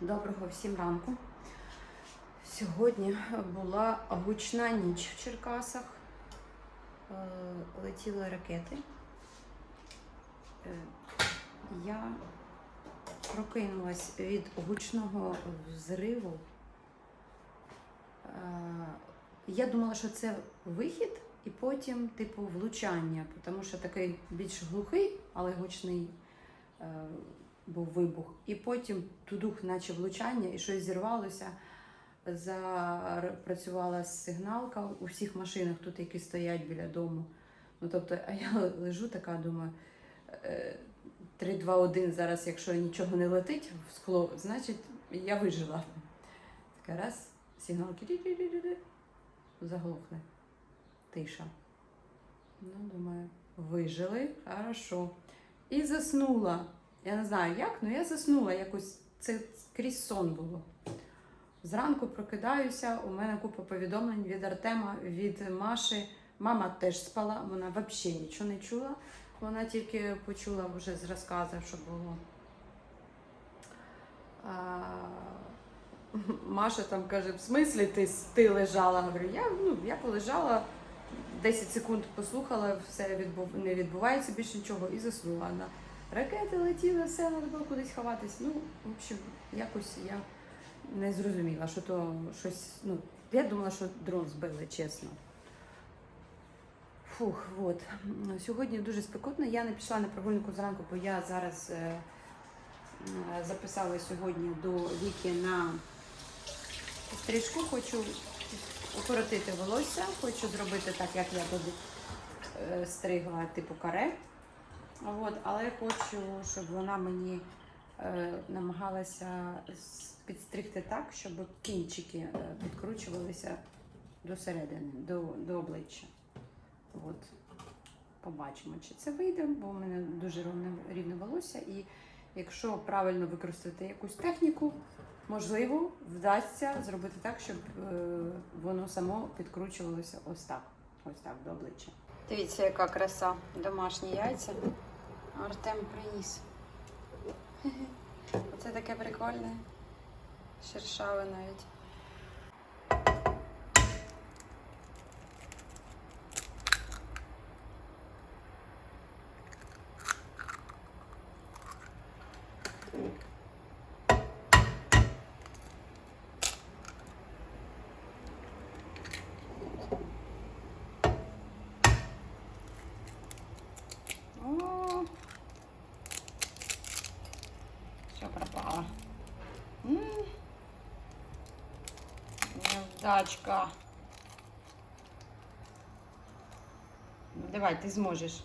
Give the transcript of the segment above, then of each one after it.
Доброго всім ранку. Сьогодні була гучна ніч в Черкасах. Е, Летіли ракети. Е, Я прокинулась від гучного взриву. Е, Я думала, що це вихід, і потім, типу, влучання, тому що такий більш глухий, але гучний був вибух. І потім тудух, наче влучання, і щось зірвалося. Запрацювала сигналка у всіх машинах, тут які стоять біля дому. Ну, тобто, а я лежу така, думаю, е, 3, 2, 1, зараз, якщо нічого не летить в скло, значить я вижила. Така раз, сигналки заглохли. Тиша. Ну, думаю, вижили, хорошо. І заснула. Я не знаю як, але я заснула якось. Це крізь сон було. Зранку прокидаюся, у мене купа повідомлень від Артема, від Маші. Мама теж спала, вона взагалі нічого не чула. Вона тільки почула вже з розказів, що було. А, Маша там каже, в смислі ти, ти лежала? Говорю, я, ну, я полежала, 10 секунд послухала, все відбув, не відбувається більше нічого і заснула. Ракети летіли, все, треба було кудись ховатись. Ну, в общем, якось я не зрозуміла, що то щось. Ну, я думала, що дрон збили, чесно. Фух, от. Сьогодні дуже спекотно. Я не пішла на прогулянку зранку, бо я зараз е, е, записала сьогодні до віки на стрижку. Хочу укоротити волосся, хочу зробити так, як я тоді е, стригла, типу каре. От, але хочу, щоб вона мені е, намагалася підстригти так, щоб кінчики е, підкручувалися до середини, до, до обличчя. От. Побачимо, чи це вийде, бо в мене дуже рівне, рівне волосся. І якщо правильно використати якусь техніку, можливо, вдасться зробити так, щоб е, воно само підкручувалося ось так. Ось так до обличчя. Дивіться, яка краса. Домашні яйця. Артем приніс. Оце таке прикольне. Шершаве навіть. О, все пропало. М, Невдачка. Ну, давай, ти зможеш.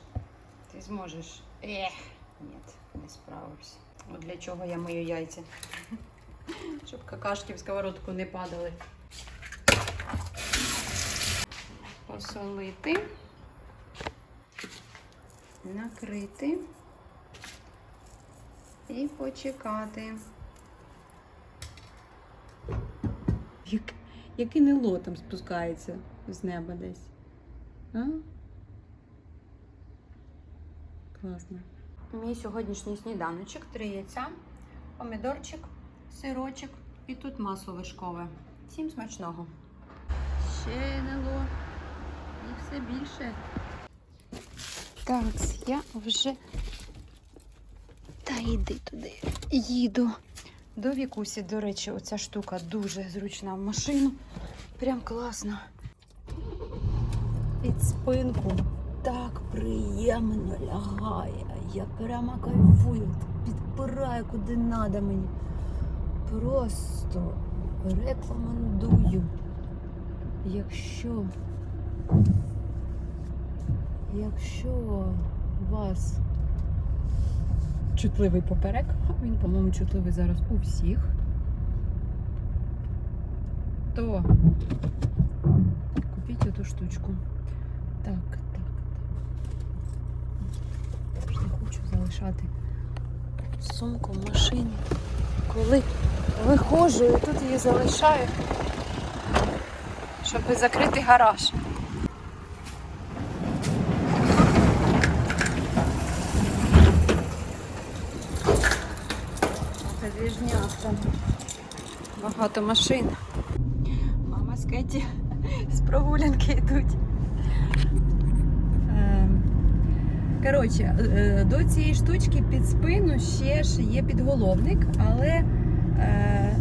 Ти зможеш. Ех, ні, не справився. От для чого я мию яйця. Щоб какашки в сковородку не падали. Посолити. Накрити. І почекати. Який нело там спускається з неба десь. А? Класно. Мій сьогоднішній сніданочок, три яйця, помідорчик, сирочок і тут масло вишкове. Всім смачного. Ще НЛО. І все більше. Так, я вже. Та йди туди. Їду. До Вікусі, до речі, оця штука дуже зручна в машину. Прям класно. Під спинку так приємно лягає. Я прямо кайфую, підпираю куди треба мені. Просто рекомендую. Якщо, якщо вас чутливий поперек, він, по-моєму, чутливий зараз у всіх, то купіть эту штучку. Так, так, так. Не хочу залишати сумку в машині. Коли виходжу тут її залишаю, щоб закрити гараж. Це двіжняк там. Багато машин. Мама з Кеті з прогулянки йдуть. Ем, Коротше, е, до цієї штучки під спину ще ж є підголовник, але е,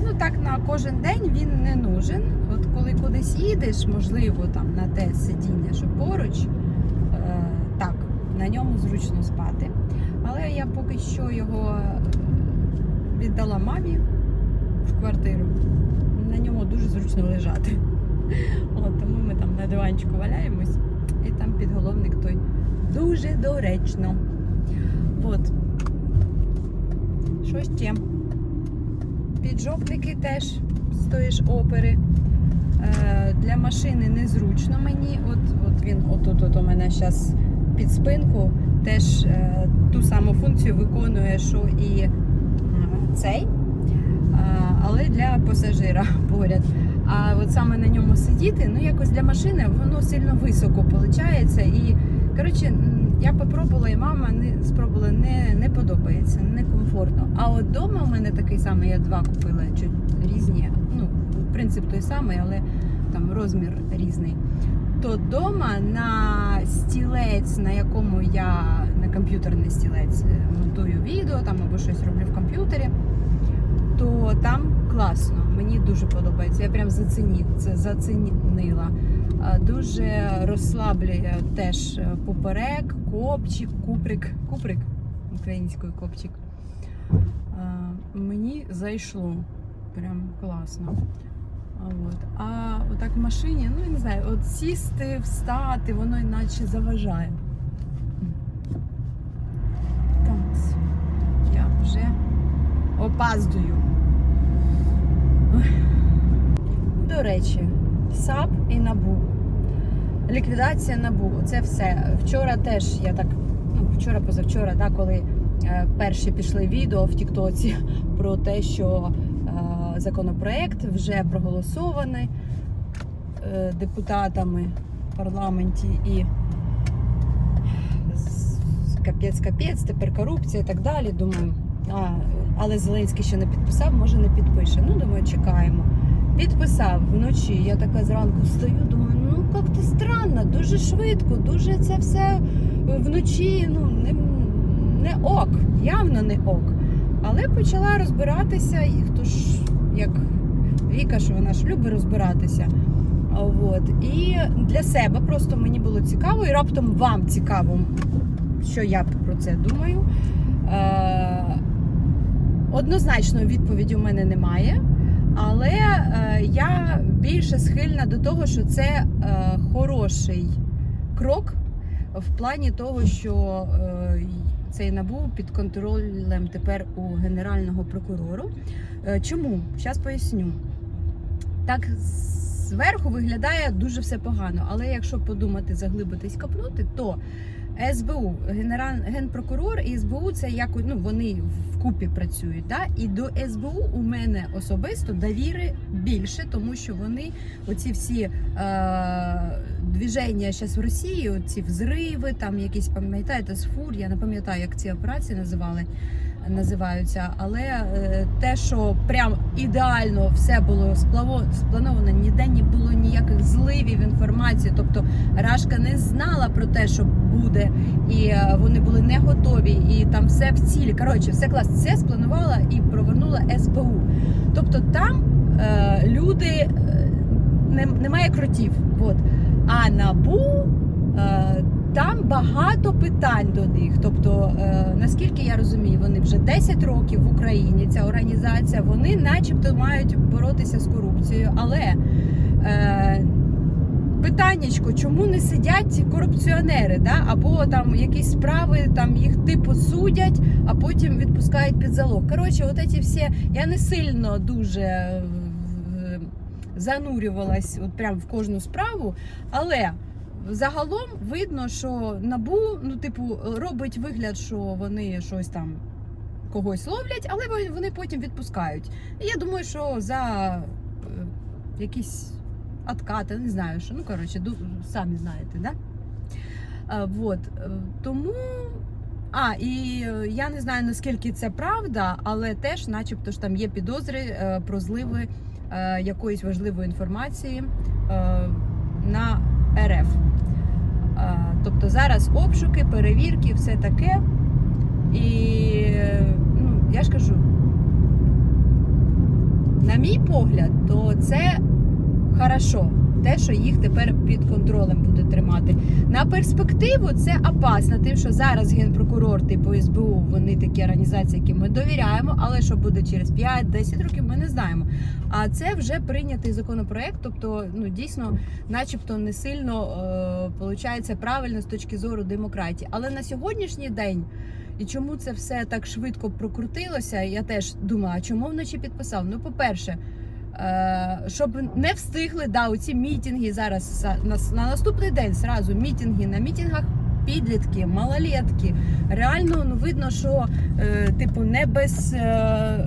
ну так на кожен день він не нужен. От коли кудись їдеш, можливо, там на те сидіння, що поруч, е, так, на ньому зручно спати. Але я поки що його віддала мамі в квартиру. Дуже зручно лежати. От, тому ми там на диванчику валяємось, і там підголовник той дуже доречно. От. Що ще? Піджопники теж з тої ж опери. Е, для машини незручно мені. От, от він отут от у мене зараз під спинку теж е, ту саму функцію виконує, що і м, цей, але для пасажира поряд. А от саме на ньому сидіти, ну якось для машини воно сильно високо виходить. І коротше, я попробувала, і мама не спробувала, не, не подобається, не комфортно. А от вдома у мене такий самий, я два купила чуть різні. Ну, принцип той самий, але там розмір різний. То вдома на стілець, на якому я на комп'ютерний стілець е, монтую відео там або щось роблю в комп'ютері, то там класно. Мені дуже подобається. Я прям заціні, це зацінила. Дуже розслаблює теж е, поперек, копчик, куприк, куприк українською копчик. Мені зайшло. Прям класно. А, от. а отак в машині, ну я не знаю, от сісти, встати, воно іначе заважає. Так, я вже опаздую. Ой. До речі, САП і НАБУ. Ліквідація НАБУ. Це все. Вчора теж я так, ну, вчора, позавчора, да, коли е, перші пішли відео в Тіктоці про те, що е, законопроект вже проголосований е, депутатами в парламенті і капець, капець, тепер корупція і так далі. Думаю, а, але Зеленський ще не підписав, може не підпише. Ну, думаю, чекаємо. Підписав вночі. Я така зранку встаю, думаю, ну як то странно, дуже швидко, дуже це все вночі. Ну не, не ок, явно не ок. Але почала розбиратися, і хто ж як Віка, що вона ж любить розбиратися. От. І для себе просто мені було цікаво, і раптом вам цікаво, що я про це думаю. Е, однозначної відповіді у мене немає. Але е, я більше схильна до того, що це е, хороший крок в плані того, що е, цей набув під контролем тепер у генерального прокурору. Чому? Зараз поясню. Так зверху виглядає дуже все погано, але якщо подумати, заглибитись, копнути, то СБУ, генераль, генпрокурор і СБУ це як ну вони вкупі працюють. Да? І до СБУ у мене особисто довіри більше, тому що вони оці всі е, движення зараз в Росії, ці взриви, там якісь пам'ятаєте з фур, я не пам'ятаю, як ці операції називали. Називаються, але е, те, що прям ідеально все було сплановано, ніде не було ніяких зливів інформації. Тобто Рашка не знала про те, що буде, і е, вони були не готові, і там все в цілі. Коротше, все класно. Це спланувала і провернула СБУ. Тобто там е, люди е, не, немає кротів. От. А набу. Е, там багато питань до них. Тобто, е, наскільки я розумію, вони вже 10 років в Україні. Ця організація, вони, начебто, мають боротися з корупцією. Але е, питаннячко, чому не сидять корупціонери? Да? Або там якісь справи, там їх типу судять, а потім відпускають під залог. Коротше, от ці всі я не сильно дуже. е, Занурювалась от прям в кожну справу, але загалом видно, що набу, ну, типу, робить вигляд, що вони щось там когось ловлять, але вони- потім відпускають. І я думаю, що за е, якісь откати, не знаю, що, ну коротше, самі знаєте, да? А, вот. е, Тому А, і е, я не знаю наскільки це правда, але теж, начебто, ж там є підозри е, про зливи е, якоїсь важливої інформації е, на РФ. Тобто зараз обшуки, перевірки, все таке. І ну, я ж кажу, на мій погляд, то це хорошо. Те, що їх тепер під контролем буде тримати. На перспективу це опасно, тим, що зараз генпрокурор типу СБУ, вони такі організації, які ми довіряємо, але що буде через 5-10 років, ми не знаємо. А це вже прийнятий законопроект, тобто ну дійсно, начебто, не сильно е, получається правильно з точки зору демократії. Але на сьогоднішній день. І чому це все так швидко прокрутилося? Я теж думаю, а чому вночі підписав? Ну, по-перше, щоб не встигли да, оці мітинги зараз на, на наступний день зразу мітинги на мітингах. Підлітки, малолетки. Реально ну, видно, що е, типу не без е,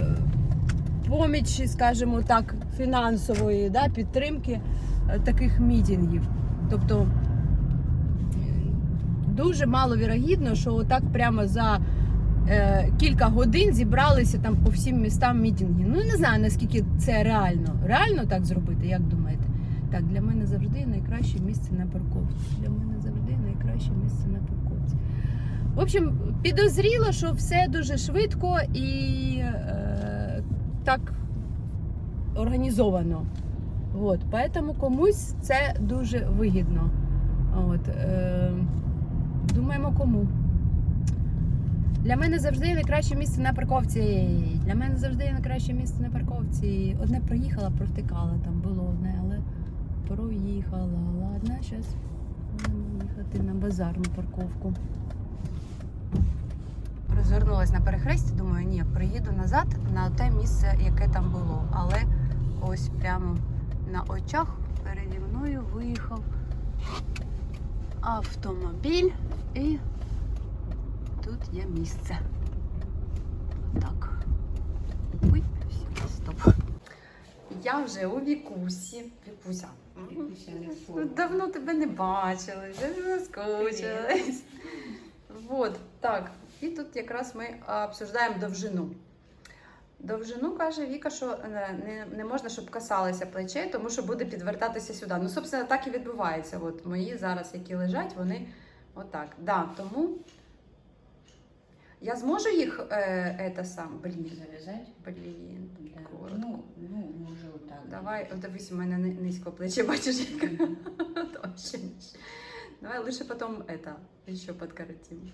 помічі, скажімо так, фінансової да, підтримки е, таких мітингів. Тобто дуже маловірогідно, що отак прямо за е, кілька годин зібралися там по всім містам мітинги. Ну не знаю наскільки це реально. Реально так зробити, як думаєте? Так, для мене завжди найкраще місце на парковці. Для мене завжди найкраще місце на парковці. В общем, підозріло, що все дуже швидко і е, так організовано. От, поэтому комусь це дуже вигідно. От, е, думаємо, кому. Для мене завжди є найкраще місце на парковці. Для мене завжди є найкраще місце на парковці. Одне проїхала, провтикала, там було одне, але проїхала. Ладно, зараз будемо їхати на базарну парковку. Розвернулась на перехресті, думаю, ні, приїду назад на те місце, яке там було. Але ось прямо на очах переді мною виїхав автомобіль і тут є місце. Так. Ой, все, стоп. Я вже у Вікусі. Вікуся. Ну, Давно тебе не бачили, вже скучились. Вот, так. І тут якраз ми обсуждаємо довжину. Довжину каже Віка, що е, не, не можна, щоб касалися плечей, тому що буде підвертатися сюди. Ну, собственно, так і відбувається. От мої зараз, які лежать, вони отак. Да, тому я зможу їх е, это сам, блін, Завязать? блін, Да. коротко. Ну, ну, може отак. Давай, от дивись, у мене ни- низько плече, бачиш, як Точно. Давай лучше потом это еще подкоротим.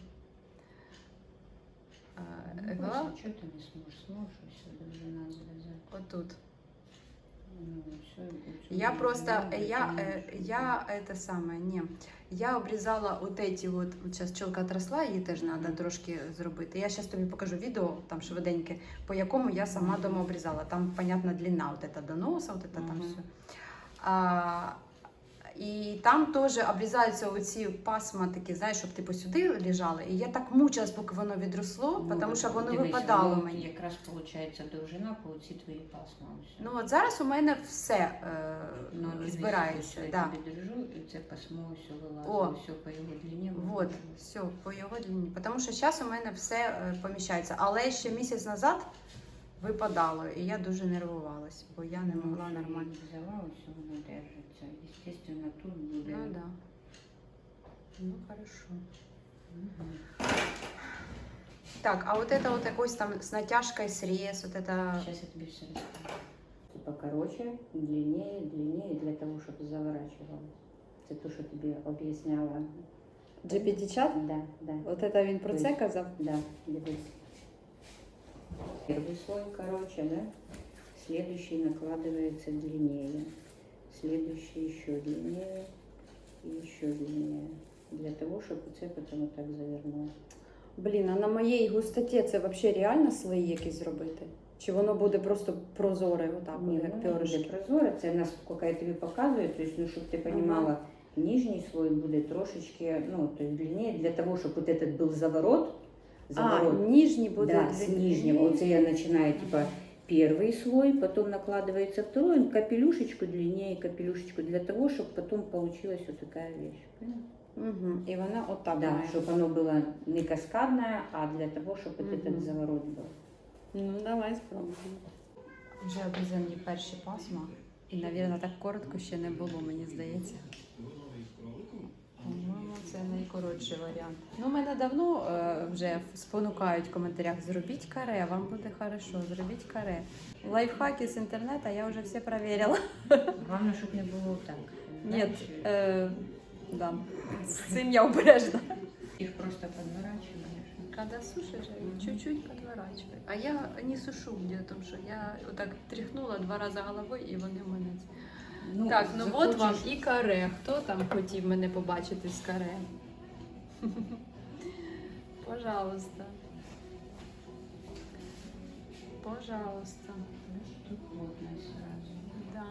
А, Ну, голова що ти не зможеш? Сможешь все должна завязать. вот Я всё просто, должна, я, это э, не я это самое, не. Я обрізала вот эти вот, вот сейчас пчелка отросла, її теж треба трошки зробити. Я зараз тобі покажу відео, там швиденьке, по якому я сама Мгм. дома обрізала. Там, понятно, длина вот эта до носа, вот это там Мгм. все. А, і там теж обрізаються оці пасма такі, знаєш, щоб типу сюди лежали. І я так мучилась, поки воно відросло, Ну, тому що воно дивись, випадало воно мені. Якраз виходить довжина по оці твої пасма. Ну от зараз у мене все е, Ну, дивись, збирається. Я Да. тобі держу, і це пасмо все вилазить, все по його длині. Вот, все, по його длині. Тому що зараз у мене все е, поміщається. Але ще місяць назад випадало, і я дуже нервувалась, бо я не Ну, могла вже нормально. її Взяла, ось воно держиться. Естественно, тут буде. Ну да. Ну хорошо. Мгм. Так, а вот это вот якось там з натяжкою срез, вот это. Сейчас я тебе все расскажу. Типа короче, длиннее, длиннее для того, чтобы заворачивалось. Это то, что тебе объясняла. GPT-чат? Да, да, От это він про це казав? да. Дивись. Первый слой короче, да? Следующий накладывается длиннее. Следующий еще длиннее. И еще длиннее. Для того, чтобы це потом вот так завернул. Блін, а на моїй густоті це взагалі реально слої якісь зробити? Чи воно буде просто прозоре, отак, Ні, як ну, перышки? буде прозоро, це наскільки я тобі показую, то есть, ну, щоб ти розуміла, нижній слой буде трошечки, ну, то есть длиннее, для того, щоб вот этот был заворот, заворот, А, ніжні буде. да, с нижнего, вот я начинаю, типа, первый слой, потом накладывается второй, он капелюшечку длиннее, капелюшечку, для того, чтобы потом получилась вот такая вещь. Поняла? Угу. І вона отак Да, має. чтобы оно было не каскадное, а для того, чтобы Мгм. этот заворот был. Ну, давай спробуємо. Вже обрізані перші пасма. І, мабуть, так коротко ще не було, мені здається. Це найкоротший варіант. Ну, мене давно е, вже спонукають в коментарях: зробіть каре, вам буде хорошо, зробіть каре. Лайфхаки з інтернету я вже всі перевірила. Главное, чтобы не вот так. Ні, е, да. з цим я обережна. Их просто подворачиваешь. Когда сушишь, чуть-чуть подворачивай. А я не сушу где-то, тому що я отак тряхнула два рази головою і вони в мене. Ну, так, ну от вам і каре. Хто там хотів мене побачити з каре? Пожалуйста. Пожалуйста. Тут плотно сразу. Да.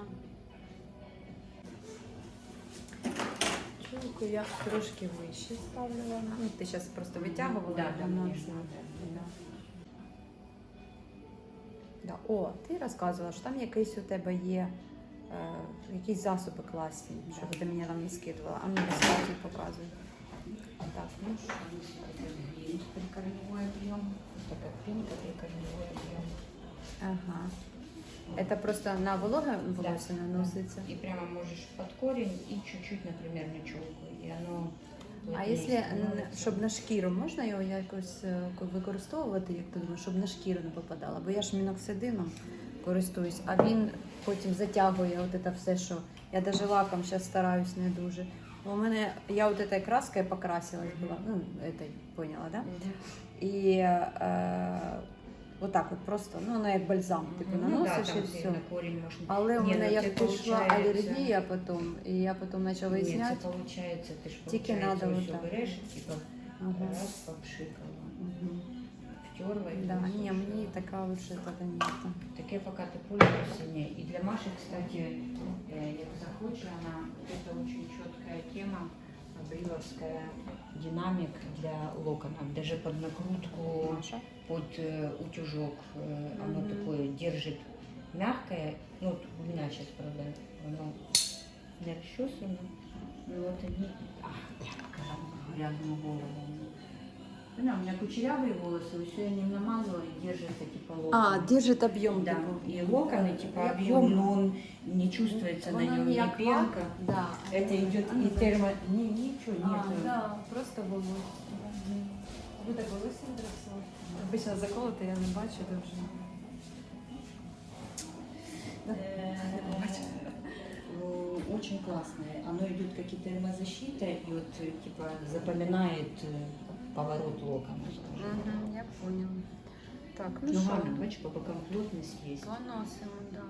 Чулку я трошки вище ставила. Ну, ти зараз просто витягувала. Да, да, да. Да. О, ти розказувала, що там якийсь у тебе є якісь засоби класні, що ти мені там не скидувала. А мені розказуй, показуй. Так, ну що. Это грин, прикорневой объем. Это как пинка, прикорневой объем. Ага. Это просто на вологе волосся наноситься? И прямо можешь под корень и чуть-чуть, например, на челку. И оно А плотнее якщо н- становится. щоб на шкіру можна його якось е, використовувати, як ти думаєш, щоб на шкіру не попадало? Бо я ж міноксидином користуюсь, а він потім затягує от це все, що я навіть лаком зараз стараюсь не дуже. Бо У мене я от этой краскою покрасилась була, ну, этой, поняла, да? Мгм. І е, отак от просто, ну, воно як бальзам, типу, Ну да, наносиш там і ты все. на корень можно. Але у Ні, мене ну, як це пішла получається- алергія потім, і я потім почала Нет, виясняти. это получается, ты ж Тільки получается, надо всё вот так. берешь, типа Ага. раз попшикала, Мгм. втерла и Да, высушила. ні, мені така лучше тоді нет. Таке пока ты пользуешься, не. И для Маши, кстати, э, як захочешь, она, это очень четкая тема, бриловская динамик для локонов. Даже под накрутку, Маша. под э, утюжок, э, оно Мгм. такое держит мягкое. Ну, вот у меня сейчас, правда, оно не расчесано. Ну вот они, ах, мягкое, грязную голову. Ну, у меня кучерявые волосы, все я ним намазала и держится типа локон. А, держит об'єм. Да, типу. и локоны, типа Я объем, поняла. но он не чувствуется на Воно нем не ни як пенка. лак, Да. Это идет А, ну, и термо... Не, ничего А, нет. да, просто волосся. Ви так волосся дросили? Обично заколоти я не бачу дуже. Э, Очень классное. Оно идет как и термозащита, и вот э, типа запоминает э, поворот локона. Угу, я поняла. Так, ну Ну що, ладно, бачиш, по бокам плотность есть. поносимо, да.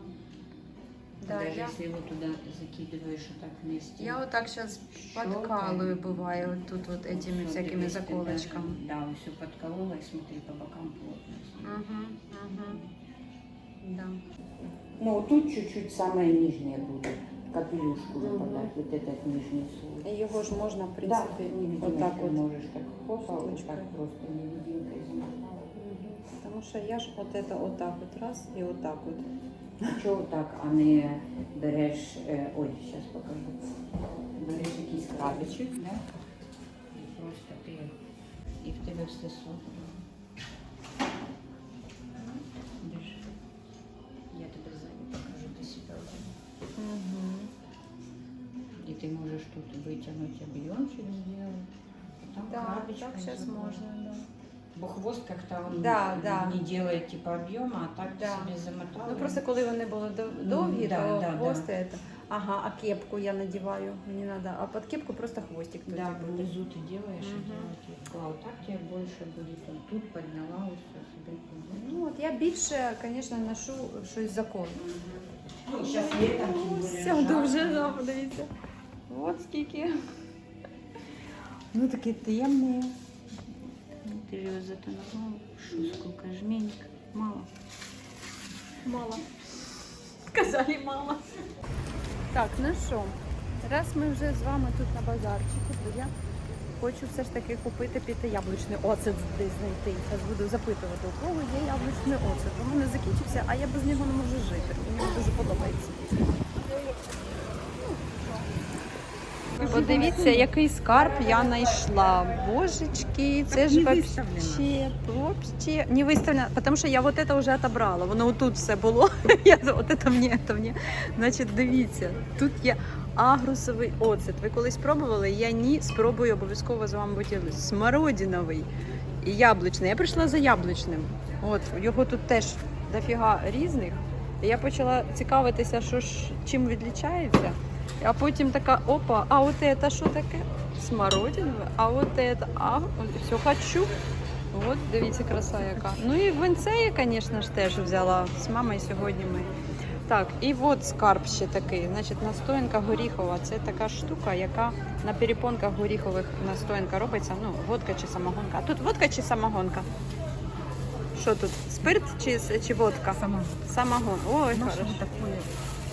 Да, Даже я, если его туда закидываешь вот так вместе. я вот так сейчас подкалываю, бывает, вот тут вот этими всякими ты заколочками. даже- Да, все подколола, и смотри, по бокам плотность. Угу, угу. Да. Ну, тут чуть-чуть самое нижнее будет, капелюшку Мгм. выпадать, вот этот нижний слой. І його ж можна, в Да, принципі, невидимой вот так ты вот. можешь так хопа, вот штучкой. так просто невидимкой замотала. Мгм. Тому що я ж от это отак от раз і отак от. А чого так, а не береш, е, ой, зараз покажу. Береш якийсь крабичок, да? І просто ти, і в тебе все супер. можеш тут витягнути об'ємчик зробити. Там Да, крабичком так сейчас закрыть. можно, да. Бо хвост как-то он Да, да. не делает типа объема, а так Да. себе замотала. Ну просто коли вони були дов- довгі, да, то да, хвост да. это. Ага, а кепку я надіваю, мені надо. А під кепку просто хвостик тоді Да, буде. внизу ты делаешь, Мгм. и делаешь легко. А вот так тебе больше будет. Он тут подняла, вот все себе. Ну от я більше, звісно, ношу щось закон. Ну, сейчас летом, тем более, Все жарко. дуже, да, подивіться. От скільки. Ну такі темні. Ты же его затонувала. Шу, сколько жменьк. Мало. Мало. Сказали мало. Так, ну що, раз ми вже з вами тут на базарчику, то я хочу все ж таки купити піти яблучний оцет десь знайти. Зараз буду запитувати, у кого є яблучний оцет. У мене закінчився, а я без нього не можу жити. Мені дуже подобається. Дивіться, який скарб я знайшла. Божечки, це ж не вообще, вообще не виставлено, тому що я вот это вже отобрала. Воно отут все було. Я от это мені, это мені. Значить, дивіться, тут є агрусовий оцет. Ви колись пробували? Я ні, спробую обов'язково з вами поділитися. Смородиновий і яблучний. Я прийшла за яблучним. От його тут теж дофіга різних. І я почала цікавитися, що ж чим відлічається. А потім така, опа, а от це що таке? Смородинове, а от це, а все хочу. От, дивіться, краса яка. Ну і винце я, звісно ж, теж взяла з мамою сьогодні ми. Так, і от скарб ще такий. Значить, настоянка горіхова. Це така штука, яка на перепонках горіхових настоянка робиться. Ну, водка чи самогонка. А тут водка чи самогонка? Що тут? Спирт чи, чи водка? Сама. Самогон. Ой, Ну, хорошо.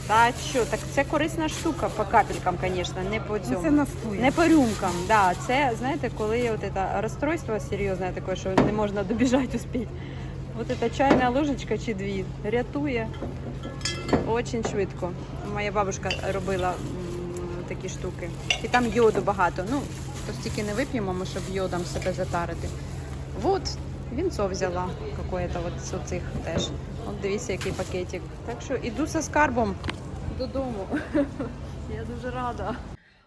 Та що, так це корисна штука по капелькам, звісно, не по Ну, це цьому. настоя. Не по рюмкам, да. Це, знаєте, коли от це розстройство серйозне таке, що не можна добіжати успіти. От ця чайна ложечка чи дві рятує дуже швидко. Моя бабушка робила м, такі штуки. І там йоду багато. Ну, то стільки не вип'ємо, ми, щоб йодом себе затарити. От, вінцо взяла какое-то от з оцих теж. От дивіться, який пакетик. Так що іду за скарбом додому. Я дуже рада.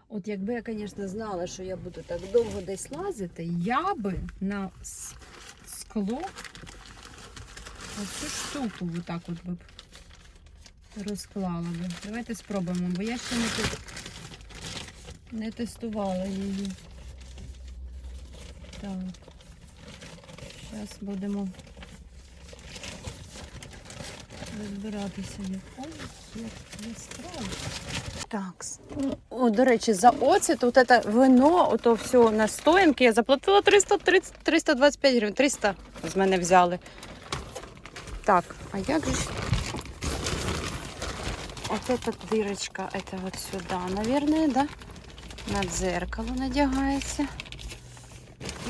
От якби я, звісно, знала, що я буду так довго десь лазити, я би на скло оцю штуку отак от би розклала би. Давайте спробуємо, бо я ще не, те- не тестувала її. Так. Зараз будемо розбиратися. Ой, як яскраво. Так. О, до речі, за оцет, от це вино, ото все настоянки, я заплатила 330, 325 гривень. 300 з мене взяли. Так, а як же ж? От эта дырочка, это вот сюда, наверное, да? На дзеркало надягається.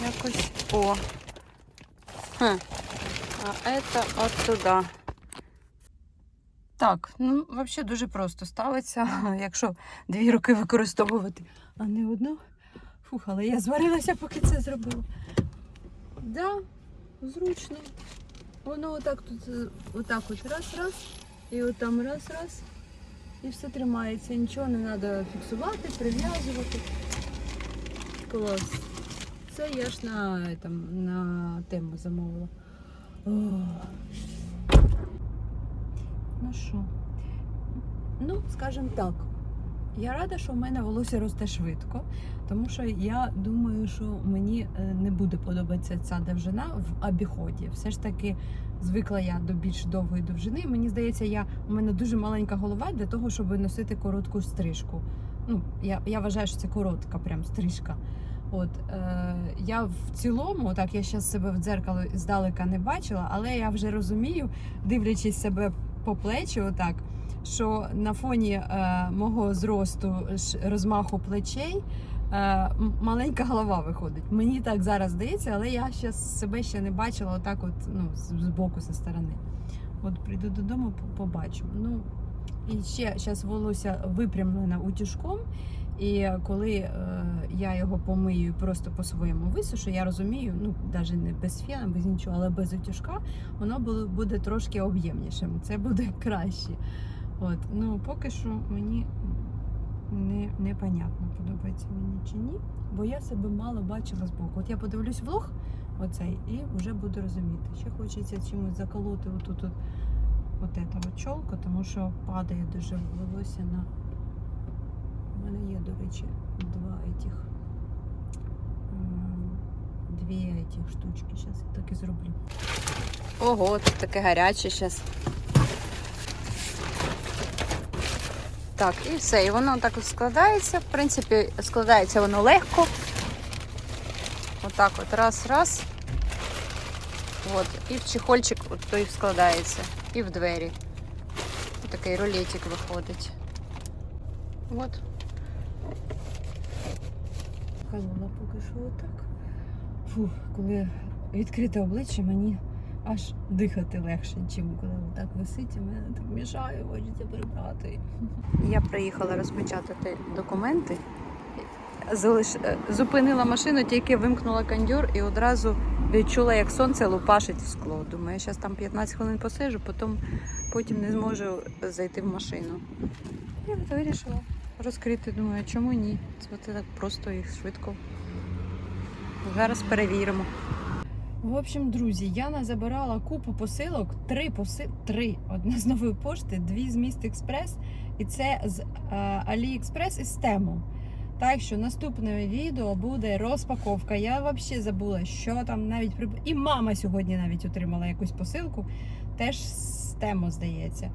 Якось. О. Хм. А это от туди. Так, ну взагалі дуже просто ставиться, якщо дві руки використовувати, а не одну. Фух, але я зварилася, поки це зробила. Да, зручно. Воно отак тут, е, отак от раз-раз, і отам раз-раз. І все тримається. Нічого не треба фіксувати, прив'язувати. Клас. Це я ж на, там, на тему замовила. О. Ну що? Ну, скажімо так. Я рада, що в мене волосся росте швидко, тому що я думаю, що мені е, не буде подобатися ця довжина в обіході. Все ж таки звикла я до більш довгої довжини. Мені здається, я, у мене дуже маленька голова для того, щоб носити коротку стрижку. Ну, я, я вважаю, що це коротка прям стрижка. От е, я в цілому, так я зараз себе в дзеркало здалека не бачила, але я вже розумію, дивлячись себе по плечі, отак, що на фоні е, мого зросту розмаху плечей е, маленька голова виходить. Мені так зараз здається, але я ще себе ще не бачила отак, от, ну, з, боку, зі сторони. От прийду додому, по- побачу. Ну, і ще зараз волосся випрямлене утюжком. І коли е, я його помию просто по-своєму висушу, я розумію, ну навіть не без фена, без нічого, але без утюжка, воно буде, трошки об'ємнішим. Це буде краще. От, ну поки що мені не, непонятно, подобається мені чи ні, бо я себе мало бачила з боку. От я подивлюсь влог оцей і вже буду розуміти. Ще хочеться чимось заколоти отут от, от, от, от чолку, тому що падає дуже волосся на. Мене є, до речі, два этих, дві этих штучки. Зараз я так і зроблю. Ого, тут таке гаряче зараз. Так, і все. І воно так складається. В принципі, складається воно легко. Отак от раз, раз. От. І в чехольчик от той складається. І в двері. Такий рулетик виходить. От. Колола поки що отак. Фу, коли відкрите обличчя, мені аж дихати легше, ніж коли так висить, і мене так мішає, хочеться прибрати. Я приїхала розпечатати документи. залиш... е, зупинила машину, тільки вимкнула кондьор і одразу відчула, як сонце лупашить в скло. Думаю, я зараз там 15 хвилин посижу, потім, потім не зможу зайти в машину. Я вирішила розкрити. Думаю, чому ні? Це так просто і швидко. Зараз перевіримо. В общем, друзі, я назабирала купу посилок, три поси... три. Одна з нової пошти, дві з міст Експрес, і це з е, Аліекспрес і з Тему. Так що наступне відео буде розпаковка. Я взагалі забула, що там навіть. І мама сьогодні навіть отримала якусь посилку, теж з Тему, здається.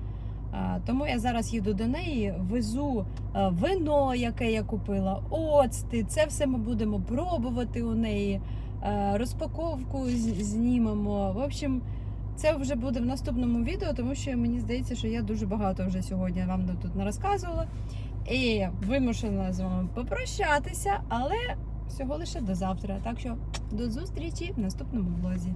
Тому я зараз їду до неї, везу е, вино, яке я купила, оцти. Це все ми будемо пробувати у неї. Е, Розпаковку знімемо. В общем, це вже буде в наступному відео, тому що мені здається, що я дуже багато вже сьогодні вам тут не розказувала. І вимушена з вами попрощатися, але всього лише до завтра. Так що до зустрічі в наступному влозі.